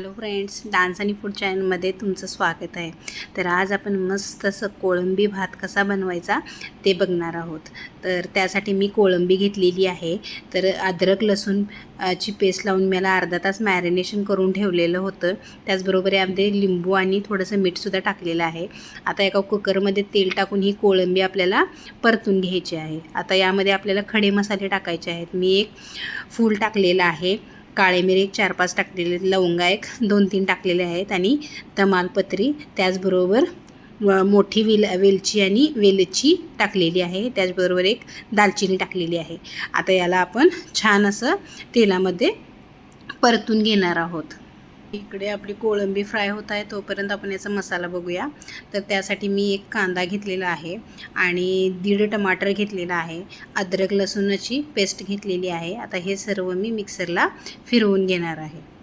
Hello friends dance आणि food चॅनलमध्ये तुमचं स्वागत आहे. तर आज आपण मस्त असं कोळंबी भात कसा बनवायचा ते बघणार आहोत. तर त्यासाठी मी कोळंबी घेतलेली आहे. तर अद्रक लसूण ची पेस्ट लावून मला अर्धा तास मॅरिनेशन करून ठेवलेलं होतं. त्याचबरोबर यामध्ये लिंबू आणि थोडंसं मीठसुद्धा टाकलेलं आहे. आता एका कुकरमध्ये तेल टाकून ही कोळंबी आपल्याला परतून घ्यायची आहे. आता यामध्ये आपल्याला खडे मसाले टाकायचे आहेत. मी एक फूल टाकलेलं आहे. काळे मिरी एक चार पाच टाकलेले लवंगा एक दोन तीन टाकलेले आहेत आणि तमालपत्री. त्याचबरोबर व मोठी वेल वेलची आणि वेलची टाकलेली आहे. त्याचबरोबर एक दालचिनी टाकलेली आहे. आता याला आपण छान असं तेलामध्ये परतून घेणार आहोत. इकडे आपली कोळंबी फ्राय होत आहे तोपर्यंत आपण याचा मसाला बघूया. तर त्यासाठी मी एक कांदा घेतलेला आहे आणि दीड टमाटर घेतलेला आहे. अद्रक लसूणाची पेस्ट घेतलेली आहे. आता हे सर्व मी मिक्सरला फिरवून घेणार आहे.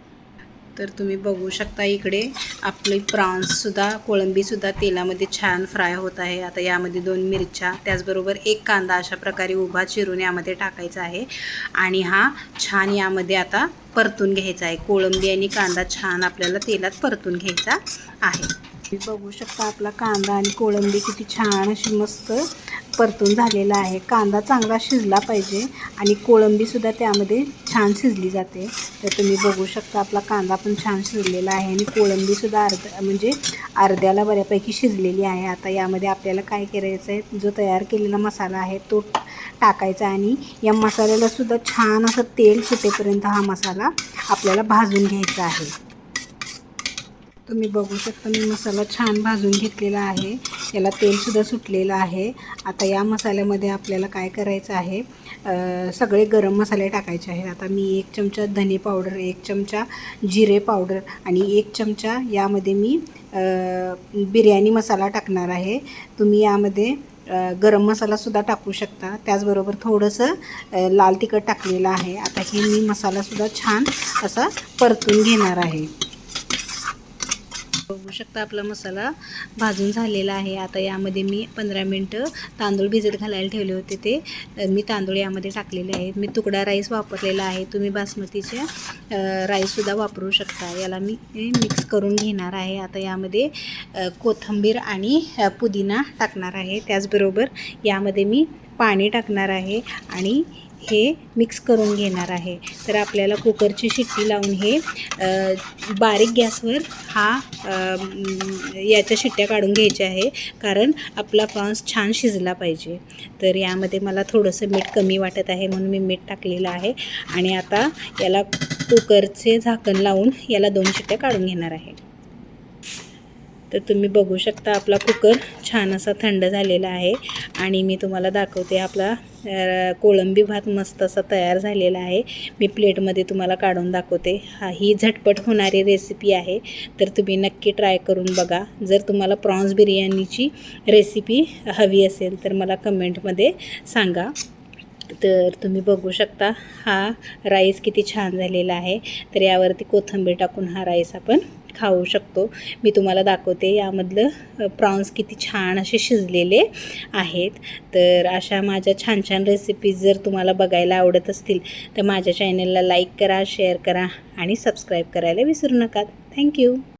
तर तुम्ही बघू शकता इकडे आपले प्रॉन्ससुद्धा कोळंबीसुद्धा तेलामध्ये छान फ्राय होत आहे. आता यामध्ये दोन मिरच्या त्याचबरोबर एक कांदा अशा प्रकारे उभा चिरून यामध्ये टाकायचा आहे. आणि हा छान यामध्ये आता परतून घ्यायचा आहे. कोळंबी आणि कांदा छान आपल्याला तेलात परतून घ्यायचा आहे. तुम्ही बघू शकता आपला कांदा आणि कोळंबी किती छान अशी मस्त परतून झालेला आहे. कांदा चांगला शिजला पाहिजे आणि कोळंबीसुद्धा त्यामध्ये छान शिजली जाते. तर तुम्ही बघू शकता आपला कांदा पण छान शिजलेला आहे आणि कोळंबीसुद्धा अर्ध म्हणजे अर्ध्याला बऱ्यापैकी शिजलेली आहे. आता यामध्ये आपल्याला काय करायचं आहे? जो तयार केलेला मसाला आहे तो टाकायचा आणि या मसाल्यालासुद्धा छान असं तेल सुटेपर्यंत हा मसाला आपल्याला भाजून घ्यायचा आहे. तुम्ही बघू शकता मी मसाला छान भाजून घेतलेला आहे. याला तेलसुद्धा सुटलेलं आहे. आता या मसाल्यामध्ये आपल्याला काय करायचं आहे? सगळे गरम मसाले टाकायचे आहेत. आता मी एक चमचा धने पावडर एक चमचा जिरे पावडर आणि एक चमचा यामध्ये मी बिर्याणी मसाला टाकणार आहे. तुम्ही यामध्ये गरम मसालासुद्धा टाकू शकता. त्याचबरोबर थोडंसं लाल तिखट टाकलेलं आहे. आता हे मी मसालासुद्धा छान असा परतून घेणार आहे. बघू शकता आपला मसाला भाजून झालेला आहे. आता यामध्ये मी पंधरा मिनटं तांदूळ भिजत घालायला ठेवले होते ते. मी तांदूळ यामध्ये टाकलेले आहेत. मी तुकडा राईस वापरलेला आहे. तुम्ही बासमतीचे राईससुद्धा वापरू शकता. याला मी मिक्स करून घेणार आहे. आता यामध्ये कोथंबीर कोथिंबीर आणि पुदिना टाकणार आहे. त्याचबरोबर यामध्ये मी पाणी टाकणार आहे आणि हे मिक्स करून घेणार आहे. तर आपल्याला कुकरची शिट्टी लावून हे बारीक गॅसवर हा याच्या शिट्ट्या काढून घ्यायच्या आहे. कारण आपला प्रॉन्स छान शिजला पाहिजे. तर यामध्ये मला थोडंसं मीठ कमी वाटत आहे म्हणून मी मीठ टाकलेलं आहे. आणि आता याला कुकरचे झाकण लावून याला दोन शिट्ट्या काढून घेणार आहे. तर तुम्ही बघू शकता आपला कुकर छान असा थंड झालेला आहे. आणि मी तुम्हाला दाखवते आपला कोळंबी भात मस्त असा तयार झालेला आहे. मी प्लेटमध्ये तुम्हाला काढून दाखवते. हा ही झटपट होणारी रेसिपी आहे. तर तुम्ही नक्की ट्राय करून बघा. जर तुम्हाला प्रॉन्स बिर्याणीची रेसिपी हवी असेल तर मला कमेंटमध्ये सांगा. तर तुम्ही बघू शकता हा राईस किती छान झालेला आहे. तर यावरती कोथिंबीर टाकून हा राईस आपण खाऊ शकतो. मी तुम्हाला दाखवते यामधलं प्रॉन्स किती छान असे शिजलेले आहेत. तर अशा माझ्या छान छान रेसिपीज जर तुम्हाला बघायला आवडत असतील तर माझ्या चॅनलला लाईक करा शेअर करा आणि सबस्क्राईब करायला विसरू नका. थँक्यू